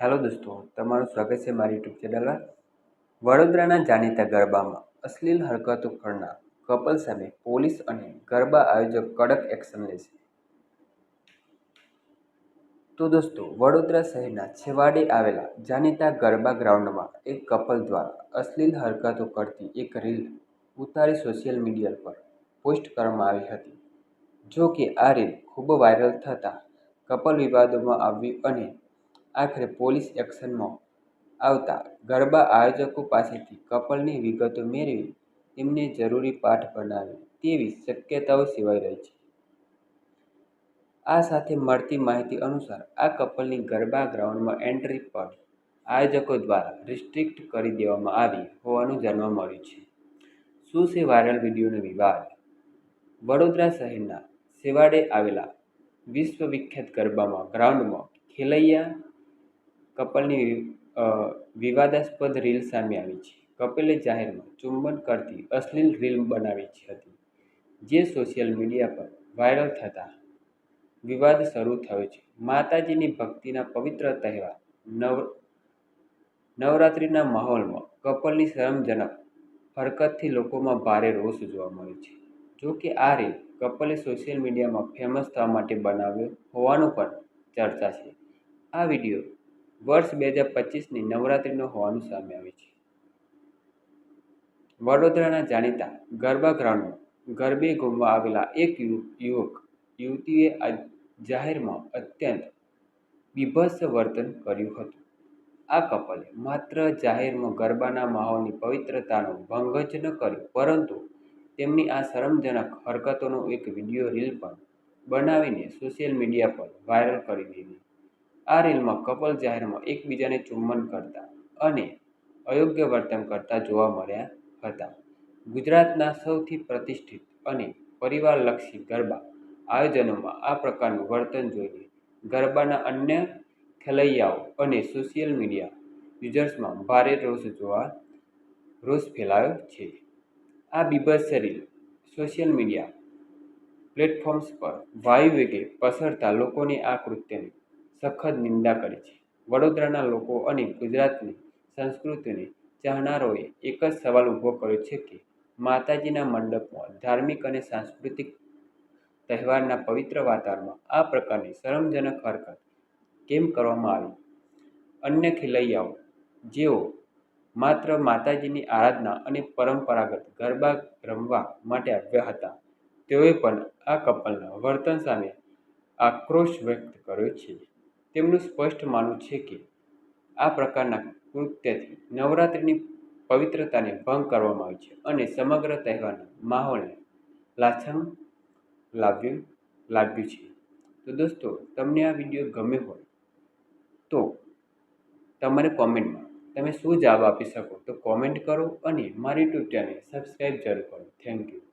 Hello દોસ્તો, તમારું સ્વાગત છે મારી યુટ્યુબ ચેનલમાં વડોદરાના જાણીતા ગરબામાં અશ્લીલ હરકતો કરનાર કપલ સામે પોલીસ અને ગરબા આયોજક કડક એક્શન લેશે તો દોસ્તો, વડોદરા શહેરના છેવાડે આવેલા જાણીતા ગરબા ગ્રાઉન્ડમાં એક કપલ દ્વારા અશ્લીલ હરકતો કરતી એક રીલ ઉતારી સોશિયલ મીડિયા પર પોસ્ટ કરવામાં આવી હતી. જો કે આ રીલ ખૂબ વાયરલ થતાં કપલ વિવાદોમાં આવ્યું અને આખરે પોલીસ એક્શનમાં આવતા ગરબા આયોજકો પાસેથી કપલની વિગતો મેળવી તેમને જરૂરી પાઠ ભણાવે તેવી શક્યતાઓ સેવાઈ રહી છે. આ સાથે મળતી માહિતી અનુસાર આ કપલની ગરબા ગ્રાઉન્ડમાં એન્ટ્રી પર આયોજકો દ્વારા રિસ્ટ્રિક્ટ કરી દેવામાં આવી હોવાનું જાણવા મળ્યું છે. શું છે વાયરલ વિડીયોનો વિવાદ? વડોદરા શહેરના સેવાડે આવેલા વિશ્વ વિખ્યાત ગરબામાં ગ્રાઉન્ડમાં ખેલૈયા કપલની વિવાદાસ્પદ રીલ સામે આવી છે. કપિલે જાહેરમાં ચુંબન કરતી અશ્લીલ રીલ બનાવી હતી, જે સોશિયલ મીડિયા પર વાયરલ થતાં વિવાદ શરૂ થયો છે. માતાજીની ભક્તિના પવિત્ર તહેવાર, નવ, નવરાત્રિના માહોલમાં કપલની શરમજનક હરકતથી લોકોમાં ભારે રોષ જોવા મળ્યો છે. જો કે આ રીલ કપલે સોશિયલ મીડિયામાં ફેમસ થવા માટે બનાવ્યો હોવાનું પણ ચર્ચા છે. આ વીડિયો વર્ષ બે હજાર પચીસની નવરાત્રિનો હોવાનું સામે આવે છે. વડોદરાના જાણીતા ગરબા ગ્રાઉન્ડમાં ગરબે ઘૂમવા આવેલા એક યુવક, યુવતીએ જાહેરમાં અત્યંત બીભત્સ વર્તન કર્યું હતું. આ કપલે માત્ર જાહેરમાં ગરબાના માહોલની પવિત્રતાનો ભંગ જ ન કર્યો, પરંતુ તેમની આ શરમજનક હરકતોનો એક વીડિયો રીલ પણ બનાવીને સોશિયલ મીડિયા પર વાયરલ કરી દીધી. આ રીલમાં કપલ જાહેરમાં એકબીજાને ચુંબન કરતા અને અયોગ્ય વર્તન કરતા જોવા મળ્યા હતા. ગુજરાતના સૌથી પ્રતિષ્ઠિત અને પરિવારલક્ષી ગરબા આયોજનોમાં આ પ્રકારનું વર્તન જોઈને ગરબાના અન્ય ખેલૈયાઓ અને સોશિયલ મીડિયા યુઝર્સમાં ભારે રોષ જોવા, રોષ ફેલાયો છે. આ બીભત્સ રીલ સોશિયલ મીડિયા પ્લેટફોર્મ્સ પર વાયુ વેગે પસરતા લોકોની આ કૃત્યની સખત નિંદા કરી છે. વડોદરાના લોકો અને ગુજરાતની સંસ્કૃતિને ચાહનારોએ એક જ સવાલ ઊભો કર્યો છે કે, માતાજીના મંડપમાં ધાર્મિક અને સાંસ્કૃતિક તહેવારના પવિત્ર વાતાવરણમાં આ પ્રકારની શરમજનક હરકત કેમ કરવામાં આવી? અન્ય ખેલૈયાઓ જેઓ માત્ર માતાજીની આરાધના અને પરંપરાગત ગરબા રમવા માટે આવ્યા હતા, તેઓએ પણ આ કપલના વર્તન સામે આક્રોશ વ્યક્ત કર્યો છે. તેમનું સ્પષ્ટ માનવું છે કે આ પ્રકારના કૃત્યથી નવરાત્રિની પવિત્રતાને ભંગ કરવામાં આવી છે અને સમગ્ર તહેવારના માહોલને લાછમ લાવ્યું, લાગ્યું છે. તો દોસ્તો, તમને આ વીડિયો ગમ્યો હોય તો તમારે કોમેન્ટમાં તમે શું જવાબ આપી શકો? તો કોમેન્ટ કરો અને મારી યુટ્યુબ ચેનલ સબસ્ક્રાઈબ જરૂર કરો. Thank you.